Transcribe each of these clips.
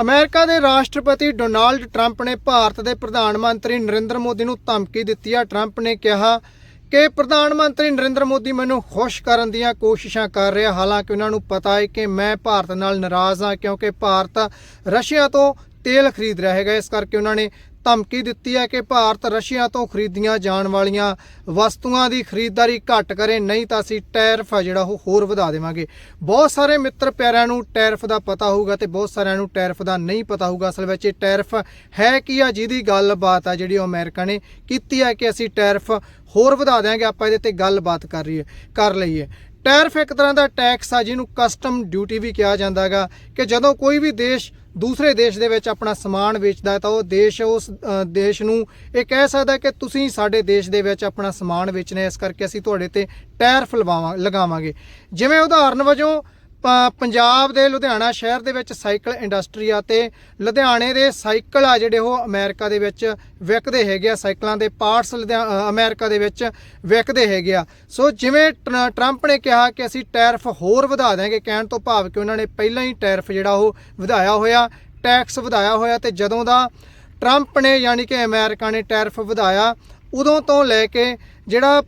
America ਦੇ ਰਾਸ਼ਟਰਪਤੀ Donald Trump ਨੇ ਭਾਰਤ ਦੇ ਪ੍ਰਧਾਨ ਮੰਤਰੀ ਨਰਿੰਦਰ ਮੋਦੀ ਨੂੰ ਧਮਕੀ ਦਿੱਤੀ ਆ। ਟਰੰਪ ਨੇ ਕਿਹਾ ਕਿ ਪ੍ਰਧਾਨ ਮੰਤਰੀ ਨਰਿੰਦਰ ਮੋਦੀ ਮੈਨੂੰ ਖੁਸ਼ ਕਰਨ ਦੀਆਂ ਕੋਸ਼ਿਸ਼ਾਂ ਕਰ ਰਿਹਾ। ਹਾਲਾਂਕਿ ਉਹਨਾਂ ਨੂੰ ਪਤਾ ਹੈ ਕਿ ਮੈਂ ਭਾਰਤ ਨਾਲ ਨਾਰਾਜ਼ ਹਾਂ ਕਿਉਂਕਿ ਭਾਰਤ ਰਸ਼ੀਆ ਤੋਂ ਤੇਲ ਖਰੀਦ ਰਿਹਾ ਹੈਗਾ। ਇਸ ਕਰਕੇ ਉਹਨਾਂ ਨੇ ਧਮਕੀ ਦਿੱਤੀ ਹੈ ਕਿ ਭਾਰਤ ਰਸ਼ੀਆ ਤੋਂ ਖਰੀਦੀਆਂ ਜਾਣ ਵਾਲੀਆਂ ਵਸਤੂਆਂ ਦੀ ਖਰੀਦਦਾਰੀ ਘੱਟ ਕਰੇ, ਨਹੀਂ ਤਾਂ ਅਸੀਂ ਟੈਰਫ ਆ ਜਿਹੜਾ ਉਹ ਹੋਰ ਵਧਾ ਦੇਵਾਂਗੇ। ਬਹੁਤ ਸਾਰੇ ਮਿੱਤਰ ਪਿਆਰਿਆਂ ਨੂੰ ਟੈਰਫ ਦਾ ਪਤਾ ਹੋਊਗਾ ਤੇ ਬਹੁਤ ਸਾਰਿਆਂ ਨੂੰ ਟੈਰਫ ਦਾ ਨਹੀਂ ਪਤਾ ਹੋਊਗਾ। ਅਸਲ ਵਿੱਚ ਇਹ ਟੈਰਫ ਹੈ ਕੀ ਆ ਜਿਹਦੀ ਗੱਲਬਾਤ ਆ ਜਿਹੜੀ ਉਹ ਅਮਰੀਕਾ ਨੇ ਕੀਤੀ ਹੈ ਕਿ ਅਸੀਂ ਟੈਰਫ ਹੋਰ ਵਧਾ ਦਿਆਂਗੇ, ਆਪਾਂ ਇਹਦੇ ਤੇ ਗੱਲਬਾਤ ਕਰ ਰਹੀਏ ਕਰ ਲਈਏ। ਟੈਰਫ ਇੱਕ ਤਰ੍ਹਾਂ ਦਾ ਟੈਕਸ ਆ ਜਿਹਨੂੰ ਕਸਟਮ ਡਿਊਟੀ ਵੀ ਕਿਹਾ ਜਾਂਦਾ ਜਾਂਦਾਗਾ ਕਿ ਜਦੋਂ ਕੋਈ ਵੀ ਦੇਸ਼ ਦੂਸਰੇ ਦੇਸ਼ ਦੇ ਵਿੱਚ ਆਪਣਾ ਸਮਾਨ ਵੇਚਦਾ ਤਾਂ ਉਹ ਦੇਸ਼ ਉਸ ਦੇਸ਼ ਨੂੰ ਇਹ ਕਹਿ ਸਕਦਾ ਕਿ ਤੁਸੀਂ ਸਾਡੇ ਦੇਸ਼ ਦੇ ਵਿੱਚ ਆਪਣਾ ਸਮਾਨ ਵੇਚਣਾ ਇਸ ਕਰਕੇ ਅਸੀਂ ਤੁਹਾਡੇ ਤੇ ਟੈਰਿਫ ਲਵਾਵਾਂ ਲਗਾਵਾਂਗੇ। ਜਿਵੇਂ ਉਦਾਹਰਨ ਵਜੋਂ ਪੰਜਾਬ ਦੇ ਲੁਧਿਆਣਾ ਸ਼ਹਿਰ ਦੇ ਵਿੱਚ ਸਾਈਕਲ ਇੰਡਸਟਰੀ ਆ ਤੇ ਲੁਧਿਆਣੇ ਦੇ ਸਾਈਕਲ ਆ ਜਿਹੜੇ ਉਹ ਅਮਰੀਕਾ ਦੇ ਵਿੱਚ ਵਿਕਦੇ ਹੈਗੇ ਆ, ਸਾਈਕਲਾਂ ਦੇ ਪਾਰਟਸ ਅਮਰੀਕਾ ਦੇ ਵਿੱਚ ਵਿਕਦੇ ਹੈਗੇ ਆ। ਸੋ ਜਿਵੇਂ ਟਰ- ਟਰੰਪ ਨੇ ਕਿਹਾ ਕਿ ਅਸੀਂ ਟੈਰਫ ਹੋਰ ਵਧਾ ਦਿਆਂਗੇ, ਕਹਿਣ ਤੋਂ ਭਾਵ ਕਿ ਉਹਨਾਂ ਨੇ ਪਹਿਲਾਂ ਹੀ ਟੈਰਫ ਜਿਹੜਾ ਉਹ ਵਧਾਇਆ ਹੋਇਆ, ਟੈਕਸ ਵਧਾਇਆ ਹੋਇਆ ਤੇ ਜਦੋਂ ਦਾ ਟਰੰਪ ਨੇ ਯਾਨੀ ਕਿ ਅਮਰੀਕਾ ਨੇ ਟੈਰਿਫ ਵਧਾਇਆ, ਉਦੋਂ ਤੋਂ ਲੈ ਕੇ ਜਿਹੜਾ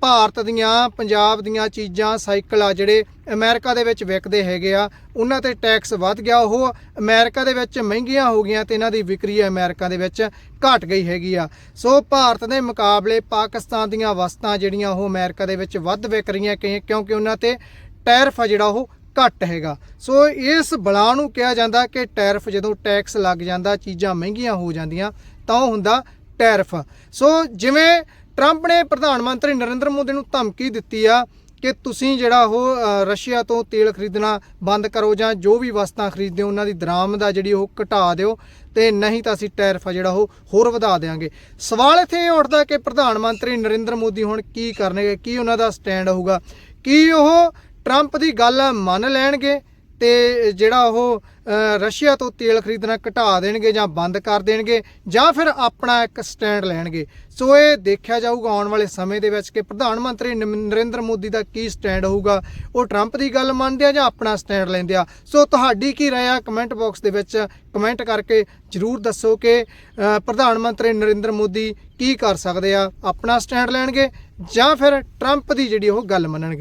ਭਾਰਤ ਦੀਆਂ, ਪੰਜਾਬ ਦੀਆਂ ਚੀਜ਼ਾਂ, ਸਾਈਕਲ ਆ ਜਿਹੜੇ ਅਮਰੀਕਾ ਦੇ ਵਿੱਚ ਵਿਕਦੇ ਹੈਗੇ ਆ, ਉਹਨਾਂ ਤੇ ਟੈਕਸ ਵੱਧ ਗਿਆ, ਉਹ ਅਮਰੀਕਾ ਦੇ ਵਿੱਚ ਮਹਿੰਗੀਆਂ ਹੋ ਗਈਆਂ ਤੇ ਇਹਨਾਂ ਦੀ ਵਿਕਰੀ ਅਮਰੀਕਾ ਦੇ ਵਿੱਚ ਘਟ ਗਈ ਹੈਗੀ ਆ। ਸੋ ਭਾਰਤ ਦੇ ਮੁਕਾਬਲੇ ਪਾਕਿਸਤਾਨ ਦੀਆਂ ਵਸਤਾਂ ਜਿਹੜੀਆਂ ਉਹ ਅਮਰੀਕਾ ਦੇ ਵਿੱਚ ਵੱਧ ਵਿਕ ਰਹੀਆਂ, ਕਿ- ਕਿਉਂਕਿ ਉਹਨਾਂ ਤੇ ਟੈਰਫ ਆ ਜਿਹੜਾ ਉਹ ਘੱਟ ਹੈਗਾ। ਸੋ ਇਸ ਬਲਾ ਨੂੰ ਕਿਹਾ ਜਾਂਦਾ ਕਿ ਟੈਰਫ ਜਦੋਂ ਟੈਕਸ ਲੱਗ ਜਾਂਦਾ, ਚੀਜ਼ਾਂ ਮਹਿੰਗੀਆਂ ਹੋ ਜਾਂਦੀਆਂ, ਤਾਂ ਉਹ ਹੁੰਦਾ ਟੈਰਫ। ਸੋ ਜਿਵੇਂ ਟਰੰਪ ਨੇ ਪ੍ਰਧਾਨ ਮੰਤਰੀ ਨਰਿੰਦਰ ਮੋਦੀ ਨੂੰ ਧਮਕੀ ਦਿੱਤੀ ਆ ਕਿ ਤੁਸੀਂ ਜਿਹੜਾ ਉਹ ਰਸ਼ੀਆ ਤੋਂ ਤੇਲ ਖਰੀਦਣਾ ਬੰਦ ਕਰੋ ਜਾਂ ਜੋ ਵੀ ਵਸਤਾਂ ਖਰੀਦਦੇ ਹੋ, ਉਹਨਾਂ ਦੀ ਦਰਾਮਦ ਆ ਜਿਹੜੀ ਉਹ ਘਟਾ ਦਿਓ ਤੇ ਨਹੀਂ ਤਾਂ ਅਸੀਂ ਟੈਰਫ ਆ ਜਿਹੜਾ ਉਹ ਹੋਰ ਵਧਾ ਦੇਵਾਂਗੇ ਸਵਾਲ ਇੱਥੇ ਇਹ ਉੱਠਦਾ ਕਿ ਪ੍ਰਧਾਨ ਮੰਤਰੀ ਨਰਿੰਦਰ ਮੋਦੀ ਹੁਣ ਕੀ ਕਰਨਗੇ, ਕੀ ਉਹਨਾਂ ਦਾ ਸਟੈਂਡ ਹੋਊਗਾ, ਕੀ ਉਹ ਟਰੰਪ ਦੀ ਗੱਲ ਮੰਨ ਲੈਣਗੇ ਤੇ ਜਿਹੜਾ ਉਹ ਰਸ਼ੀਆ ਤੋਂ ਤੇਲ ਖਰੀਦਣਾ ਘਟਾ ਦੇਣਗੇ ਜਾਂ ਬੰਦ ਕਰ ਦੇਣਗੇ ਜਾਂ ਫਿਰ ਆਪਣਾ ਇੱਕ ਸਟੈਂਡ ਲੈਣਗੇ। ਸੋ ਇਹ ਦੇਖਿਆ ਜਾਊਗਾ ਆਉਣ ਵਾਲੇ ਸਮੇਂ ਦੇ ਵਿੱਚ ਕਿ ਪ੍ਰਧਾਨ ਮੰਤਰੀ ਨਮ- ਨਰਿੰਦਰ ਮੋਦੀ ਦਾ ਕੀ ਸਟੈਂਡ ਹੋਊਗਾ, ਉਹ ਟਰੰਪ ਦੀ ਗੱਲ ਮੰਨਦੇ ਆ ਜਾਂ ਆਪਣਾ ਸਟੈਂਡ ਲੈਂਦੇ ਆ। ਸੋ ਤੁਹਾਡੀ ਕੀ ਰਾਏ ਆ ਕਮੈਂਟ ਬਾਕਸ ਦੇ ਵਿੱਚ ਕਮੈਂਟ ਕਰਕੇ ਜਰੂਰ ਦੱਸੋ ਕਿ ਪ੍ਰਧਾਨ ਮੰਤਰੀ ਨਰਿੰਦਰ ਮੋਦੀ ਕੀ ਕਰ ਸਕਦੇ ਆ, ਆਪਣਾ ਸਟੈਂਡ ਲੈਣਗੇ ਜਾਂ ਫਿਰ ਟਰੰਪ ਦੀ ਜਿਹੜੀ ਉਹ ਗੱਲ ਮੰਨਣਗੇ।